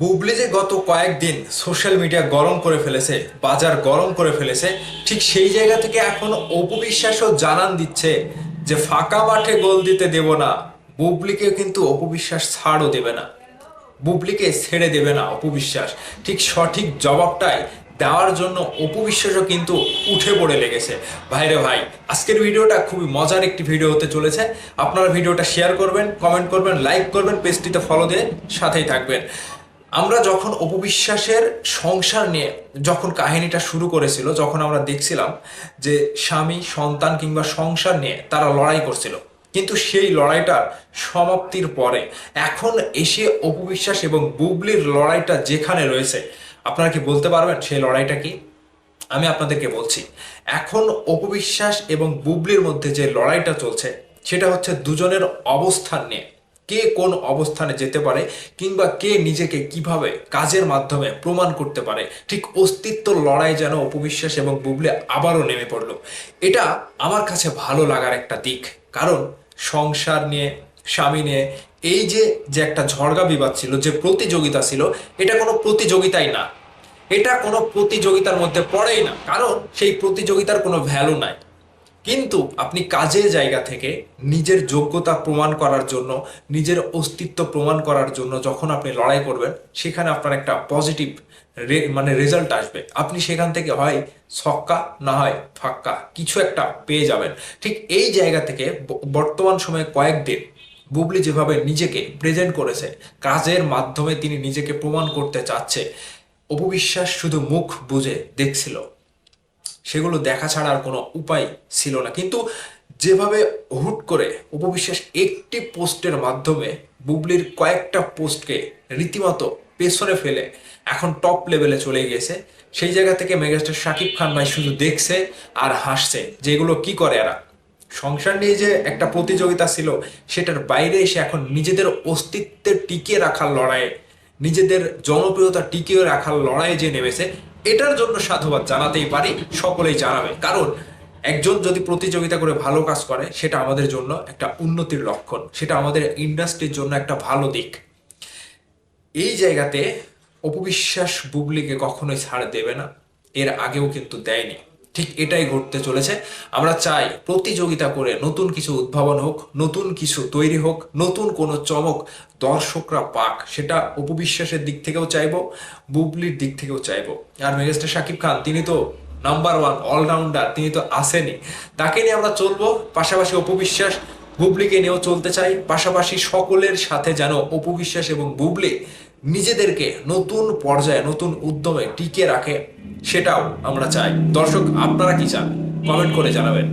বুবলি যে গত কয়েকদিন সোশ্যাল মিডিয়া গরম করে ফেলেছে, বাজার গরম করে ফেলেছে, ঠিক সেই জায়গা থেকে এখন অপবিশ্বাসও জানান দিচ্ছে যে ফাঁকা মাঠে গোল দিতে দেব না। বুবলিকে কিন্তু অপবিশ্বাস ছাড়ও দেবে না। বুবলিকে ছেড়ে দেবে না অপবিশ্বাস ঠিক সঠিক জবাবটাই দেওয়ার জন্য অপবিশ্বাসও কিন্তু উঠে পড়ে লেগেছে। ভাইরে ভাই, আজকের ভিডিওটা খুবই মজার একটি ভিডিও হতে চলেছে। আপনারা ভিডিওটা শেয়ার করবেন কমেন্ট করবেন লাইক করবেন পেজটিতে ফলো দিয়ে সাথেই থাকবেন। আমরা যখন অপবিশ্বাসের সংসার নিয়ে যখন কাহিনীটা শুরু করেছিল, যখন আমরা দেখছিলাম যে স্বামী, সন্তান কিংবা সংসার নিয়ে তারা লড়াই করছিল। কিন্তু সেই লড়াইটার সমাপ্তির পরে এখন এসে অপবিশ্বাস এবং বুবলির লড়াইটা যেখানে রয়েছে, আপনারা কি বলতে পারবেন সেই লড়াইটা কি? আমি আপনাদেরকে বলছি, এখন অপবিশ্বাস এবং বুবলির মধ্যে যে লড়াইটা চলছে, সেটা হচ্ছে দুজনের অবস্থান নিয়ে। কে কোন অবস্থানে যেতে পারে কিংবা কে নিজেকে কীভাবে কাজের মাধ্যমে প্রমাণ করতে পারে, ঠিক অস্তিত্ব লড়াই যেন অপবিশ্বাস এবং বুবলে আবারও নেমে পড়ল। এটা আমার কাছে ভালো লাগার একটা দিক, কারণ সংসার নিয়ে, স্বামী নিয়ে, এই যে যে একটা ঝড়গা বিবাদ ছিল, যে প্রতিযোগিতা ছিল, এটা কোনো প্রতিযোগিতাই না। এটা কোনো প্রতিযোগিতার মধ্যে পড়েই না, কারণ সেই প্রতিযোগিতার কোনো ভ্যালু নাই। কিন্তু আপনি কাজের জায়গা থেকে নিজের যোগ্যতা প্রমাণ করার জন্য, নিজের অস্তিত্ব প্রমাণ করার জন্য যখন আপনি লড়াই করবেন, সেখানে আপনার একটা পজিটিভ মানে রেজাল্ট আসবে। আপনি সেখান থেকে হয় ছক্কা, না হয় ফাক্কা, কিছু একটা পেয়ে যাবেন। ঠিক এই জায়গা থেকে বর্তমান সময়ে কয়েকদিন বুবলি যেভাবে নিজেকে প্রেজেন্ট করেছে, কাজের মাধ্যমে তিনি নিজেকে প্রমাণ করতে চাচ্ছে, অপবিশ্বাস শুধু মুখ বুঝে দেখছিল। সেগুলো দেখা ছাড়া আর কোনো উপায় ছিল না। কিন্তু যেভাবে হুট করে উপবিশ্বাস একটি পোস্টের মাধ্যমে বুবলির কয়েকটা পোস্টকে রীতিমতো পেছনে ফেলে এখন টপ লেভেলে চলে গিয়েছে, সেই জায়গা থেকে মেগাস্টার শাকিব খান ভাই শুধু দেখছে আর হাসছে যে এগুলো কি করে এরা। সংসার নিয়ে যে একটা প্রতিযোগিতা ছিল, সেটার বাইরে এসে এখন নিজেদের অস্তিত্বের টিকিয়ে রাখার লড়াইয়ে, নিজেদের জনপ্রিয়তা টিকিয়ে রাখার লড়াইয়ে যে নেমেছে এটার জন্য সাধুবাদ জানাতেই পারি, সকলেই জানাবে। কারণ একজন যদি প্রতিযোগিতা করে ভালো কাজ করে, সেটা আমাদের জন্য একটা উন্নতির লক্ষণ, সেটা আমাদের ইন্ডাস্ট্রির জন্য একটা ভালো দিক। এই জায়গাতে অপবিশ্বাস বুবলিকে কখনোই ছাড় দেবে না, এর আগেও কিন্তু দেয়নি। ঠিক এটাই ঘটতে চলেছে। আমরা চাই প্রতিযোগিতা করে নতুন কিছু উদ্ভাবন হোক, নতুন কিছু তৈরি হোক, নতুন কোনো চমক দর্শকরা পাক। সেটা উপবিশ্বাসের দিক থেকেও চাইব, বুবলির দিক থেকেও চাইব। আর মেগাস্টার শাকিব খান, তিনি তো নাম্বার ওয়ান অলরাউন্ডার তিনি তো আসেনি। তাকে নিয়ে আমরা চলবো, পাশাপাশি অপবিশ্বাস বুবলিকে নিয়েও চলতে চাই। পাশাপাশি সকলের সাথে যেন অপবিশ্বাস এবং বুবলি নিজেদেরকে নতুন পর্যায়ে, নতুন উদ্যমে টিকে রাখে। সেটাও আমরা চাই। দর্শক আপনারা কি চান? কমেন্ট করে জানাবেন।